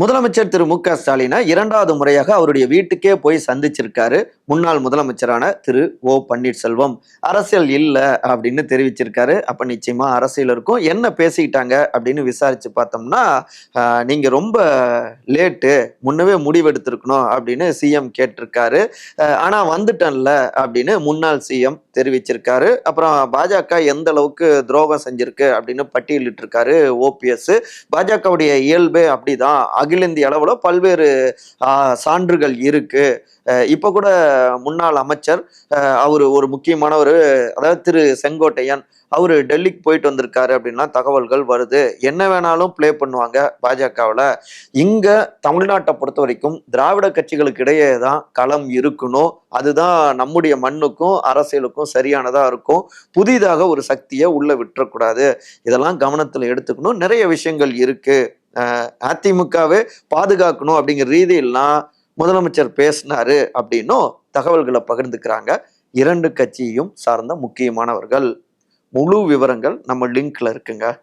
முதலமைச்சர் திரு மு க ஸ்டாலினை இரண்டாவது முறையாக அவருடைய வீட்டுக்கே போய் சந்திச்சிருக்காரு. முன்னாள் முதலமைச்சரான திரு ஓ பன்னீர்செல்வம். அரசியல் இல்லை அப்படின்னு தெரிவிச்சிருக்காரு. அப்ப நிச்சயமா அரசியல் இருக்கும். என்ன பேசிக்கிட்டாங்க அப்படின்னு விசாரிச்சு பார்த்தோம்னா நீங்க ரொம்ப லேட்டு முன்னவே முடிவெடுத்திருக்கணும் அப்படின்னு சிஎம் கேட்டிருக்காரு. ஆனா வந்துட்டேன்ல அப்படின்னு முன்னாள் சிஎம் தெரிவிச்சிருக்காரு. அப்புறம் பாஜக எந்த அளவுக்கு துரோகம் செஞ்சிருக்கு அப்படின்னு பட்டியலிட்டு இருக்காரு ஓபிஎஸ் பாஜகவுடைய இயல்பு அப்படிதான். அகில இந்திய அளவில் பல்வேறு சான்றுகள் இருக்குது இப்போ கூட முன்னாள் அமைச்சர் அவர் ஒரு முக்கியமானவர் அதாவது திரு செங்கோட்டையன் அவர் டெல்லிக்கு போயிட்டு வந்திருக்காரு அப்படின்லாம் தகவல்கள் வருது. என்ன வேணாலும் ப்ளே பண்ணுவாங்க பாஜகவில். இங்கே தமிழ்நாட்டை பொறுத்த வரைக்கும் திராவிட கட்சிகளுக்கு இடையே தான் களம் இருக்கணும். அதுதான் நம்முடைய மண்ணுக்கும் அரசியலுக்கும் சரியானதாக இருக்கும். புதிதாக ஒரு சக்தியை உள்ளே விட்டுறக்கூடாது. இதெல்லாம் கவனத்தில் எடுத்துக்கணும். நிறைய விஷயங்கள் இருக்குது அதிமுகவே பாதுகாக்கணும் அப்படிங்கிற ரீதியிலாம் முதலமைச்சர் பேசினாரு அப்படின்னும் தகவல்களை பகிர்ந்துக்கிறாங்க. இரண்டு கட்சியையும் சார்ந்த முக்கியமானவர்கள். முழு விவரங்கள் நம்ம லிங்க்ல இருக்குங்க.